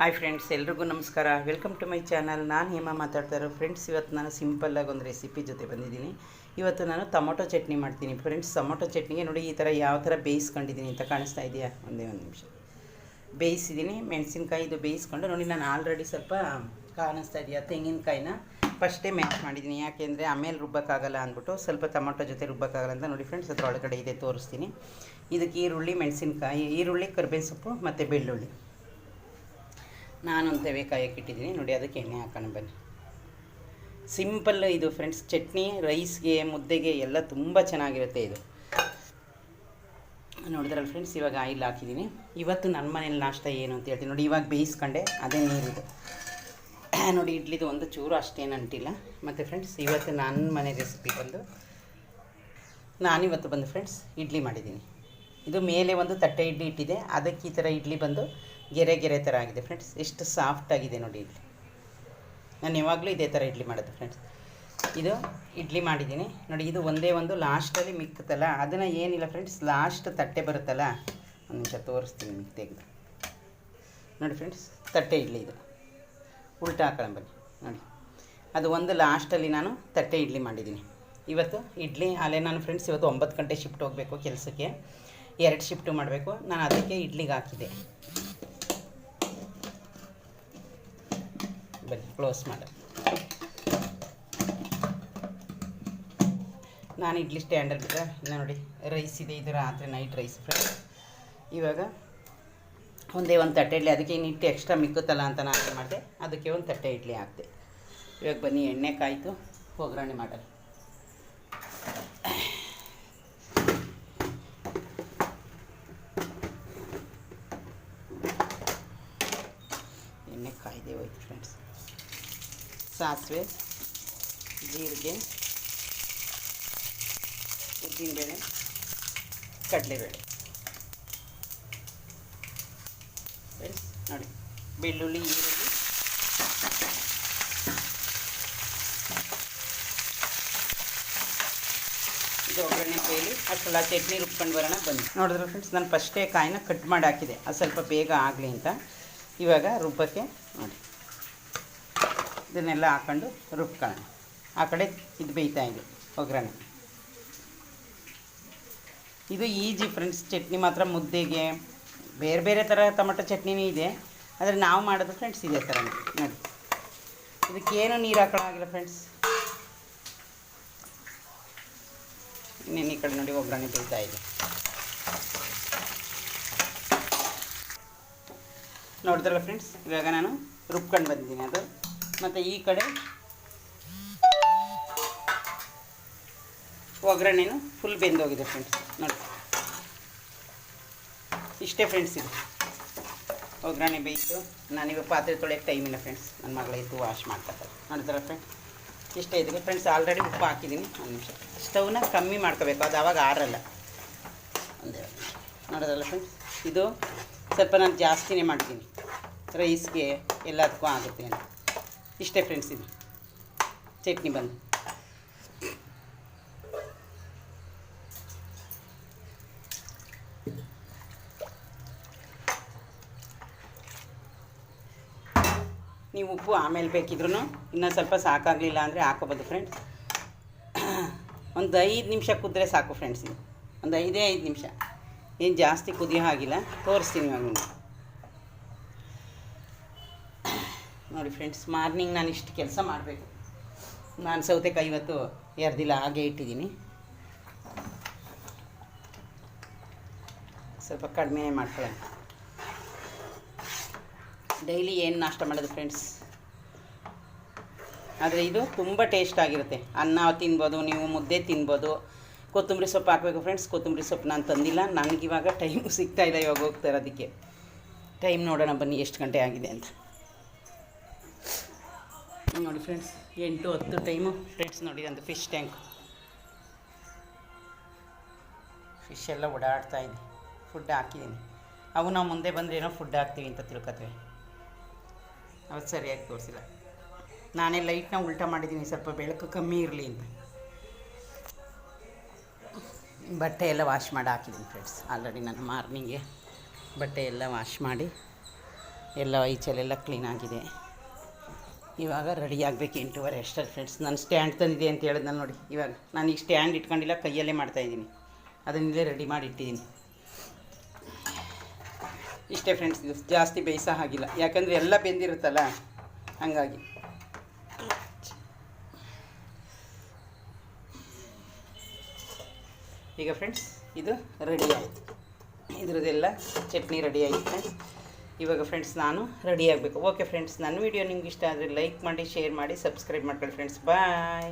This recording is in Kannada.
ಹಾಯ್ ಫ್ರೆಂಡ್ಸ್ ಎಲ್ರಿಗೂ ನಮಸ್ಕಾರ. ವೆಲ್ಕಮ್ ಟು ಮೈ ಚಾನಲ್ ನಾನು ಹೇಮಾ ಮಾತಾಡ್ತಾ ಇರೋ ಫ್ರೆಂಡ್ಸ್ ಇವತ್ತು ನಾನು ಸಿಂಪಲ್ಲಾಗಿ ಒಂದು ರೆಸಿಪಿ ಜೊತೆ ಬಂದಿದ್ದೀನಿ. ಇವತ್ತು ನಾನು ಟೊಮೊಟೊ ಚಟ್ನಿ ಮಾಡ್ತೀನಿ. ಫ್ರೆಂಡ್ಸ್ ಟೊಮೊಟೊ ಚಟ್ನಿಗೆ ನೋಡಿ ಈ ಥರ ಯಾವ ಥರ ಬೇಯಿಸ್ಕೊಂಡಿದ್ದೀನಿ ಅಂತ ಕಾಣಿಸ್ತಾ ಇದೆಯಾ? ಒಂದೇ ಒಂದು ನಿಮಿಷ. ಬೇಯಿಸಿದ್ದೀನಿ. ಮೆಣಸಿನ್ಕಾಯಿ ಇದು ಬೇಯಿಸ್ಕೊಂಡು ನೋಡಿ, ನಾನು ಆಲ್ರೆಡಿ ಸ್ವಲ್ಪ ಕಾಣಿಸ್ತಾ ಇದೆಯಾ? ತೆಂಗಿನಕಾಯಿನ ಫಸ್ಟೇ ಮ್ಯಾಚ್ ಮಾಡಿದ್ದೀನಿ. ಯಾಕೆಂದರೆ ಆಮೇಲೆ ರುಬ್ಬಕ್ಕಾಗಲ್ಲ ಅಂದ್ಬಿಟ್ಟು ಸ್ವಲ್ಪ ಟೊಮೊಟೊ ಜೊತೆ ರುಬ್ಬಕ್ಕಾಗಲ್ಲ ಅಂತ ನೋಡಿ ಫ್ರೆಂಡ್ಸ್ ಅದರ ಒಳಗಡೆ ಇದೆ ತೋರಿಸ್ತೀನಿ. ಇದಕ್ಕೆ ಈರುಳ್ಳಿ, ಮೆಣಸಿನ್ಕಾಯಿ, ಈರುಳ್ಳಿ, ಕರ್ಬೇವಿನ ಸೊಪ್ಪು ಮತ್ತು ಬೆಳ್ಳುಳ್ಳಿ. ನಾನೊಂದು ತವೆ ಕಾಯಕ್ಕೆ ಇಟ್ಟಿದ್ದೀನಿ ನೋಡಿ, ಅದಕ್ಕೆ ಎಣ್ಣೆ ಹಾಕೋಣ ಬನ್ನಿ. ಸಿಂಪಲ್ ಇದು ಫ್ರೆಂಡ್ಸ್ ಚಟ್ನಿ ರೈಸ್ಗೆ ಮುದ್ದೆಗೆ ಎಲ್ಲ ತುಂಬ ಚೆನ್ನಾಗಿರುತ್ತೆ ಇದು. ನೋಡಿದ್ರಲ್ಲ ಫ್ರೆಂಡ್ಸ್ ಇವಾಗ ಆಯಿಲ್ ಹಾಕಿದ್ದೀನಿ. ಇವತ್ತು ನನ್ನ ಮನೇಲಿ ನಾಷ್ಟ ಏನು ಅಂತ ಹೇಳ್ತೀನಿ. ನೋಡಿ, ಇವಾಗ ಬೇಯಿಸ್ಕೊಂಡೆ, ಅದೇ ನೀರಿದೆ. ನೋಡಿ, ಇಡ್ಲಿದು ಒಂದು ಚೂರು ಅಷ್ಟೇನು ಅಂಟಿಲ್ಲ. ಮತ್ತು ಫ್ರೆಂಡ್ಸ್ ಇವತ್ತು ನನ್ನ ಮನೆ ರೆಸಿಪಿ ಬಂದು ನಾನಿವತ್ತು ಬಂದು ಫ್ರೆಂಡ್ಸ್ ಇಡ್ಲಿ ಮಾಡಿದ್ದೀನಿ. ಇದು ಮೇಲೆ ಒಂದು ತಟ್ಟೆ ಇಡ್ಲಿ ಇಟ್ಟಿದೆ. ಅದಕ್ಕೆ ಈ ಥರ ಇಡ್ಲಿ ಬಂದು ಗೆರೆ ಗೆರೆ ಥರ ಆಗಿದೆ ಫ್ರೆಂಡ್ಸ್ ಎಷ್ಟು ಸಾಫ್ಟ್ ಆಗಿದೆ ನೋಡಿ ಇಡ್ಲಿ ನಾನು ಯಾವಾಗಲೂ ಇದೇ ಥರ ಇಡ್ಲಿ ಮಾಡೋದು ಫ್ರೆಂಡ್ಸ್ ಇದು ಇಡ್ಲಿ ಮಾಡಿದ್ದೀನಿ. ನೋಡಿ, ಇದು ಒಂದೇ ಒಂದು ಲಾಸ್ಟಲ್ಲಿ ಮಿಕ್ಕುತ್ತಲ್ಲ, ಅದನ್ನು ಏನಿಲ್ಲ ಫ್ರೆಂಡ್ಸ್ ಲಾಸ್ಟ್ ತಟ್ಟೆ ಬರುತ್ತಲ್ಲ, ಒಂದು ನಿಮಿಷ ತೋರಿಸ್ತೀನಿ ನಿಮಗೆ ತೆಗೆದು. ನೋಡಿ ಫ್ರೆಂಡ್ಸ್ ತಟ್ಟೆ ಇಡ್ಲಿ ಇದು. ಉಲ್ಟಾ ಬನ್ನಿ. ನೋಡಿ, ಅದು ಒಂದು ಲಾಸ್ಟಲ್ಲಿ ನಾನು ತಟ್ಟೆ ಇಡ್ಲಿ ಮಾಡಿದ್ದೀನಿ. ಇವತ್ತು ಇಡ್ಲಿ, ಅಲ್ಲೇ ನಾನು ಫ್ರೆಂಡ್ಸ್ ಇವತ್ತು ಒಂಬತ್ತು ಗಂಟೆ ಶಿಫ್ಟ್ ಹೋಗಬೇಕು ಕೆಲಸಕ್ಕೆ. ಎರಡು ಶಿಫ್ಟು ಮಾಡಬೇಕು. ನಾನು ಅದಕ್ಕೆ ಇಡ್ಲಿಗೆ ಹಾಕಿದೆ. ಬನ್ನಿ ಕ್ಲೋಸ್ ಮಾಡ. ನಾನು ಇಡ್ಲಿ ಸ್ಟ್ಯಾಂಡರ್ಡ್ ಬಿಟ್ಟರೆ ನೋಡಿ ರೈಸ್ ಇದೆ, ಇದು ರಾತ್ರಿ ನೈಟ್ ರೈಸ್ ಫ್ರೈ ಇವಾಗ ಒಂದೇ ಒಂದು ತಟ್ಟೆ ಇಡ್ಲಿ, ಅದಕ್ಕೆ ಇನ್ನಿಟ್ಟು ಎಕ್ಸ್ಟ್ರಾ ಮಿಕ್ಕುತ್ತಲ್ಲ ಅಂತ ನಾನು ಏನು ಮಾಡಿದೆ, ಅದಕ್ಕೆ ಒಂದು ತಟ್ಟೆ ಇಡ್ಲಿ ಹಾಕಿದೆ. ಇವಾಗ ಬನ್ನಿ, ಎಣ್ಣೆ ಕಾಯಿತು, ಒಗ್ಗರಣೆ ಮಾಡಲ್ಲ ಫ್ರೆಂಡ್ಸ್. ಸಾಸಿವೆ, ಜೀರಿಗೆ, ಉದ್ದಿನಬೇಳೆ, ಕಡಲೆಬೇಳೆ. ಫ್ರೆಂಡ್ಸ್, ನೋಡಿ, ಬೆಳ್ಳುಳ್ಳಿ, ಈರುಳ್ಳಿ. ಅಷ್ಟೆಲ್ಲ ಚಟ್ನಿ ರುಬ್ಕೊಂಡು ಬರೋಣ, ಬನ್ನಿ. ನೋಡಿದ್ರೆ ಫ್ರೆಂಡ್ಸ್, ನಾನು ಫಸ್ಟೇ ಕಾಯಿನ ಕಟ್ ಮಾಡಿ ಹಾಕಿದೆ ಅದು ಸ್ವಲ್ಪ ಬೇಗ ಆಗಲಿ ಅಂತ. ಇವಾಗ ರುಬ್ಬಕ್ಕೆ ನೋಡಿ. ಇದನ್ನೆಲ್ಲ ಹಾಕೊಂಡು ರುಬ್ಕೊಳ್ಳೋಣ. ಆ ಕಡೆ ಇದು ಬೇಯ್ತಾ ಇದೆ ಒಗ್ಗರಣೆ. ಇದು ಈಜಿ ಫ್ರೆಂಡ್ಸ್, ಚಟ್ನಿ ಮಾತ್ರ ಮುದ್ದೆಗೆ. ಬೇರೆ ಬೇರೆ ಥರ ಟೊಮಟೊ ಚಟ್ನಿನೂ ಇದೆ, ಆದರೆ ನಾವು ಮಾಡೋದು ಫ್ರೆಂಡ್ಸ್ ಇದೇ ಥರ ನೋಡಿ. ಇದಕ್ಕೇನು ನೀರು ಹಾಕೊಳ್ಳೋಂಗಿಲ್ಲ ಫ್ರೆಂಡ್ಸ್. ಇನ್ನೇನು ಈ ಕಡೆ ನೋಡಿ ಒಗ್ಗರಣೆ ಬೇಯ್ತಾ ಇದೆ. ನೋಡಿದ್ರಲ್ಲ ಫ್ರೆಂಡ್ಸ್, ಇವಾಗ ನಾನು ರುಬ್ಕೊಂಡು ಬಂದಿದ್ದೀನಿ ಅದು. ಮತ್ತು ಈ ಕಡೆ ಒಗ್ಗರಣೆನು ಫುಲ್ ಬೆಂದೋಗಿದೆ ಫ್ರೆಂಡ್ಸ್ ನೋಡಿ. ಇಷ್ಟೇ ಫ್ರೆಂಡ್ಸ್ ಇದು. ಒಗ್ಗರಣೆ ಬೇಯಿತು ನಾನಿವಾಗ ಪಾತ್ರೆ ತೊಳೆಯೋಕ್ಕೆ ಟೈಮ್ ಇಲ್ಲ ಫ್ರೆಂಡ್ಸ್ ನನ್ನ ಮಗಳ ಇತ್ತು ವಾಶ್ ಮಾಡ್ಕೊತಾರೆ ನೋಡಿದ್ರ ಫ್ರೆಂಡ್ಸ್ ಇಷ್ಟೇ ಇದೆ ಫ್ರೆಂಡ್ಸ್ ಆಲ್ರೆಡಿ ಉಪ್ಪು ಹಾಕಿದ್ದೀನಿ ಒಂದು ನಿಮಿಷ. ಸ್ಟವ್ನ ಕಮ್ಮಿ ಮಾಡ್ಕೋಬೇಕು. ಅದು ಆವಾಗ ಆರಲ್ಲ. ಒಂದೇ ನೋಡೋದಲ್ಲ ಫ್ರೆಂಡ್ಸ್ ಇದು ಸ್ವಲ್ಪ ನಾನು ಜಾಸ್ತಿನೇ ಮಾಡ್ತೀನಿ. ರೈಸ್ಗೆ ಎಲ್ಲದಕ್ಕೂ ಆಗುತ್ತೆ ಅಂತ. ಇಷ್ಟೇ ಫ್ರೆಂಡ್ಸ್ ಇದು ಚಟ್ನಿ ಬಂದು. ನೀವು ಉಪ್ಪು ಆಮೇಲೆ ಬೇಕಿದ್ರೂ ಇನ್ನೂ ಸ್ವಲ್ಪ ಸಾಕಾಗಲಿಲ್ಲ ಅಂದರೆ ಹಾಕೋಬೋದು ಫ್ರೆಂಡ್ಸ್ ಒಂದು ಐದು ನಿಮಿಷ ಕುದ್ರೆ ಸಾಕು ಫ್ರೆಂಡ್ಸ್ ಇದು ಒಂದು ಐದೇ ಐದು ನಿಮಿಷ. ಏನು ಜಾಸ್ತಿ ಕುದಿಯೋ ಹಾಗಿಲ್ಲ. ತೋರಿಸ್ತೀನಿ ಇವಾಗ ನಿಮಗೆ. ನೋಡಿ ಫ್ರೆಂಡ್ಸ್ ಮಾರ್ನಿಂಗ್ ನಾನು ಇಷ್ಟು ಕೆಲಸ ಮಾಡಬೇಕು. ನಾನು ಸೌತೆಕಾಯಿ ಇವತ್ತು ಎರ್ದಿಲ್ಲ, ಹಾಗೆ ಇಟ್ಟಿದ್ದೀನಿ. ಸ್ವಲ್ಪ ಕಡಿಮೆ ಮಾಡ್ಕೊಳ್ಳೋಣ. ಡೈಲಿ ಏನು ನಾಷ್ಟ ಮಾಡೋದು ಫ್ರೆಂಡ್ಸ್ ಆದರೆ ಇದು ತುಂಬ ಟೇಸ್ಟ್ ಆಗಿರುತ್ತೆ. ಅನ್ನ ತಿನ್ಬೋದು, ನೀವು ಮುದ್ದೆ ತಿನ್ಬೋದು. ಕೊತ್ತಂಬರಿ ಸೊಪ್ಪು ಹಾಕಬೇಕು ಫ್ರೆಂಡ್ಸ್ ಕೊತ್ತಂಬರಿ ಸೊಪ್ಪು ನಾನು ತಂದಿಲ್ಲ. ನನಗಿವಾಗ ಟೈಮ್ ಸಿಗ್ತಾಯಿಲ್ಲ ಇವಾಗ ಹೋಗ್ತಾ ಇರೋದಕ್ಕೆ. ಟೈಮ್ ನೋಡೋಣ ಬನ್ನಿ ಎಷ್ಟು ಗಂಟೆ ಆಗಿದೆ ಅಂತ. ನೋಡಿ ಫ್ರೆಂಡ್ಸ್ ಎಂಟು ಹತ್ತು ಟೈಮು ಫ್ರೆಂಡ್ಸ್ ನೋಡಿ ಒಂದು ಫಿಶ್ ಟ್ಯಾಂಕ್ ಫಿಶ್ ಎಲ್ಲ ಓಡಾಡ್ತಾ ಇದೆ. ಫುಡ್ ಹಾಕಿದ್ದೀನಿ. ಅವು ನಾವು ಮುಂದೆ ಬಂದರೆ ಏನೋ ಫುಡ್ ಹಾಕ್ತೀವಿ ಅಂತ ತಿಳ್ಕೊತೀವಿ. ಅವತ್ತು ಸರಿಯಾಗಿ ತೋರಿಸಿಲ್ಲ. ನಾನೇ ಲೈಟ್ನ ಉಲ್ಟಾ ಮಾಡಿದ್ದೀನಿ, ಸ್ವಲ್ಪ ಬೆಳಕು ಕಮ್ಮಿ ಇರಲಿ ಅಂತ. ಬಟ್ಟೆ ಎಲ್ಲ ವಾಶ್ ಮಾಡಿ ಹಾಕಿದ್ದೀನಿ ಫ್ರೆಂಡ್ಸ್ ಆಲ್ರೆಡಿ ನಾನು ಮಾರ್ನಿಂಗೆ ಬಟ್ಟೆ ಎಲ್ಲ ವಾಶ್ ಮಾಡಿ, ಎಲ್ಲ ಈಚಲೆಲ್ಲ ಕ್ಲೀನ್ ಆಗಿದೆ. ಇವಾಗ ರೆಡಿ ಆಗಬೇಕು ಎಂಟೂವರೆ ಅಷ್ಟೇ ಫ್ರೆಂಡ್ಸ್ ನಾನು ಸ್ಟ್ಯಾಂಡ್ ತಂದಿದೆ ಅಂತ ಹೇಳಿದ್ನಲ್ಲ ನೋಡಿ, ಇವಾಗ ನಾನು ಈಗ ಸ್ಟ್ಯಾಂಡ್ ಇಟ್ಕೊಂಡಿಲ್ಲ, ಕೈಯಲ್ಲೇ ಮಾಡ್ತಾಯಿದ್ದೀನಿ ಅದನ್ನಿಲ್ಲೇ ರೆಡಿ ಮಾಡಿ ಇಟ್ಟಿದ್ದೀನಿ. ಇಷ್ಟೇ ಫ್ರೆಂಡ್ಸ್ ಇದು ಜಾಸ್ತಿ ಬೇಯಿಸೋ ಹಾಗಿಲ್ಲ. ಯಾಕಂದರೆ ಎಲ್ಲ ಬೆಂದಿರುತ್ತಲ್ಲ, ಹಾಗಾಗಿ. ಈಗ ಫ್ರೆಂಡ್ಸ್ ಇದು ರೆಡಿ ಆಯಿತು. ಇದರದೆಲ್ಲ ಚಟ್ನಿ ರೆಡಿ ಆಯಿತು ಫ್ರೆಂಡ್ಸ್ ಇವಾಗ ಫ್ರೆಂಡ್ಸ್ ನಾನು ರೆಡಿ ಆಗಬೇಕು. ಓಕೆ ಫ್ರೆಂಡ್ಸ್ ನನ್ನ ವೀಡಿಯೋ ನಿಮ್ಗೆ ಇಷ್ಟ ಆದರೆ ಲೈಕ್ ಮಾಡಿ ಶೇರ್ ಮಾಡಿ ಸಬ್ಸ್ಕ್ರೈಬ್ ಮಾಡ್ಕೊಳ್ಳಿ ಫ್ರೆಂಡ್ಸ್ ಬಾಯ್